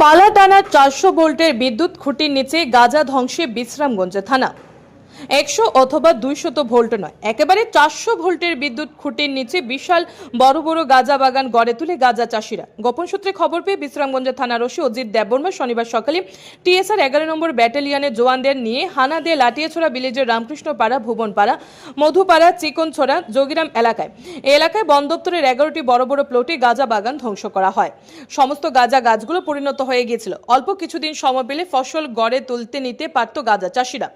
পালাটানা চারশো ভোল্টের বিদ্যুৎ খুঁটির নিচে গাজা ধ্বংসে বিশ্রামগঞ্জ থানা। একশো অথবা দুইশত ভোল্ট নয়। একেবারে চারশো ভোল্টের বিদ্যুৎ খুঁটির নিচে বিশাল বড় বড় গাঁজা বাগান গড়ে তুলে গাঁজা চাষিরা। গোপন সূত্রে খবর পেয়ে বিশ্রামগঞ্জ থানার ওসি অজিত দেববর্মা শনিবার সকালে টিএসআর এগারো নম্বর ব্যাটালিয়নের জওয়ানদের নিয়ে হানা দিয়ে লাটিয়াছড়া ভিলেজের রামকৃষ্ণপাড়া, ভুবনপাড়া, মধুপাড়া, চিকনছড়া, যোগিরাম এলাকায়। এই এলাকায় বন দপ্তরের এগারোটি বড় বড় প্লটে গাঁজা বাগান ধ্বংস করা হয়। সমস্ত গাঁজা গাছগুলো পরিণত হয়ে গিয়েছিল। অল্প কিছুদিন সময় পেলে ফসল গড়ে তুলতে নিতে পারত গাঁজা চাষিরা।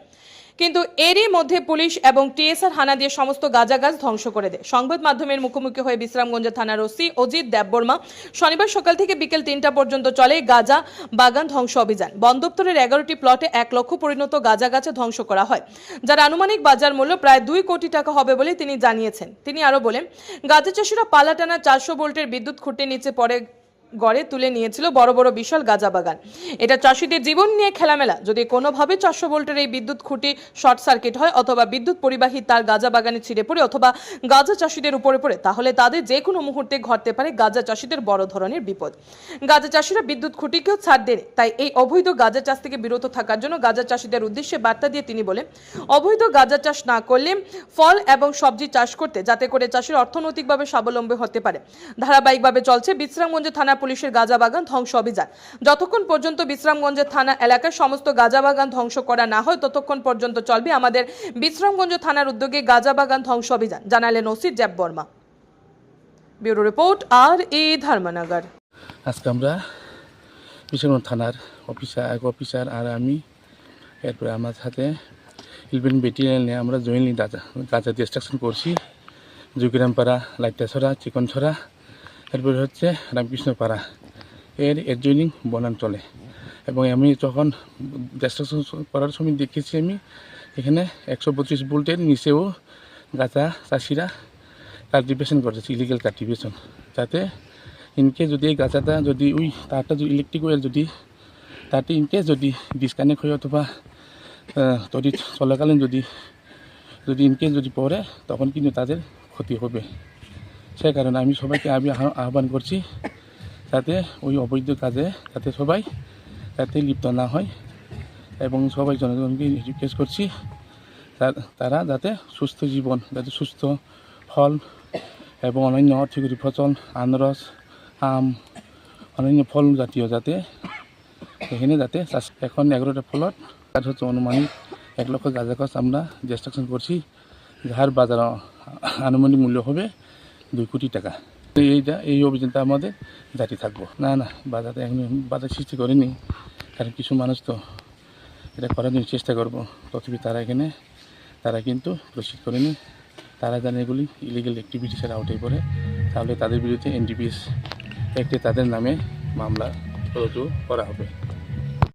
কিন্তু এরই মধ্যে পুলিশ এবং টিএসআর হানা দিয়ে সমস্ত গাজা গাছ ধ্বংস করে দেয়। সংবাদ মাধ্যমের মুখোমুখি হয়ে বিশ্রামগঞ্জ থানার ওসি অজিত দেববর্মা শনিবার সকাল থেকে বিকেল তিনটা পর্যন্ত চলে গাজা বাগান ধ্বংস অভিযান। বন দপ্তরের এগারোটি প্লটে এক লক্ষ পরিণত গাজা গাছে ধ্বংস করা হয়। যার আনুমানিক বাজার মূল্য প্রায় দুই কোটি টাকা হবে বলে তিনি জানিয়েছেন। তিনি আরও বলেন, গাজা চাষিরা পালাটানা চারশো ভোল্টের বিদ্যুৎ খুঁটির নিচে পড়ে গড়ে তুলে নিয়েছিল বড় বড় বিশাল গাজা বাগান। এটা চাষিদের জীবন নিয়ে খেলামেলা। যদি কোনোভাবে চারশো ভোল্টের এই বিদ্যুৎ খুঁটি শর্ট সার্কিট হয় অথবা বিদ্যুৎ পরিবাহী তার গাজা বাগানে ছিঁড়ে পড়ে অথবা গাজা চাষিদের উপরে পড়ে, তাহলে তাদের যে কোনো মুহূর্তে ঘটতে পারে গাজা চাষিদের বড় ধরনের বিপদ। গাজা চাষিরা বিদ্যুৎ খুঁটিকেও ছাড় দেন তাই এই অবৈধ গাজা চাষ থেকে বিরত থাকার জন্য গাজা চাষিদের উদ্দেশ্যে বার্তা দিয়ে তিনি বলেন, অবৈধ গাজা চাষ না করলে ফল এবং সবজি চাষ করতে, যাতে করে চাষির অর্থনৈতিকভাবে স্বাবলম্বী হতে পারে। ধারাবাহিকভাবে চলছে বিশ্রামগঞ্জ থানা পুলিশের গাজা বাগান ধ্বংস অভিযান। যতক্ষণ পর্যন্ত বিশ্রামগঞ্জের থানা এলাকার সমস্ত গাজা বাগান ধ্বংস করা না হয়, ততক্ষণ পর্যন্ত চলবে আমাদের বিশ্রামগঞ্জ থানার উদ্যোগে গাজা বাগান ধ্বংস অভিযান। জানালেন ওসি জ্যাব বর্মা। ব্যুরো রিপোর্ট, আর এ ধর্মনগর। আজকে আমরা বিশ্বনাথ থানার অফিসার, এক অফিসার আর আমি, এরপরে আমার সাথে ইলেভেন ব্যাটালিয়নে আমরা জয়েন্টলি গাজা গাজা ডিস্ট্রাকশন করছি। জুগিরামপাড়া লাইটাছড়া, চিকনছড়া এরপরে হচ্ছে রামকৃষ্ণপাড়া। এর এডজয়নিং বনাঞ্চলে। এবং আমি যখন ডিস্ট্রাকশন করার সময় দেখেছি আমি, এখানে একশো পঁচিশ ভোল্টের নিচেও গাছা চাষিরা কাল্টিভেশন করেছে ইলিগেল কাল্টিভেশন। যাতে ইনকেস যদি এই গাছাটা যদি ওই তারটা যদি ইলেকট্রিক ওয়েল যদি, তারটা ইনকেস যদি ডিসকানেক্ট হয়ে অথবা তৈরি চলাকালীন যদি যদি ইনকেস যদি পড়ে, তখন কিন্তু তাদের ক্ষতি হবে। সে কারণে আমি সবাইকে আমি আহ্বা- আহ্বান করছি যাতে ওই অবৈধ কাজে যাতে সবাই যাতে লিপ্ত না হয় এবং সবাই জনগণকে রিকোয়েস্ট করছি তারা যাতে সুস্থ জীবন, যাতে সুস্থ ফল এবং অন্যান্য অর্থকরী ফসল আনারস, আম অন্যান্য ফল জাতীয় যাতে এখানে যাতে এখন এগারোটা ফলত তার হচ্ছে অনুমানিক এক লক্ষ গাঁজা গাছ আমরা ডিস্ট্রাকশন করছি। যার বাজার আনুমানিক মূল্য হবে দুই কোটি টাকা। এইটা, এই অভিযানটা আমাদের জারি থাকব। না না বাজারে এখন বাজার সৃষ্টি করিনি। কারণ কিছু মানুষ তো এটা করার জন্য চেষ্টা করব। তথাপি তারা এখানে, তারা কিন্তু প্রস্তুত করেনি। তারা জানে এগুলি ইলিগেল অ্যাক্টিভিটিসের আউটে পড়ে। তাহলে তাদের বিরুদ্ধে এনডিপিএস একটি তাদের নামে মামলা রুজু করা হবে।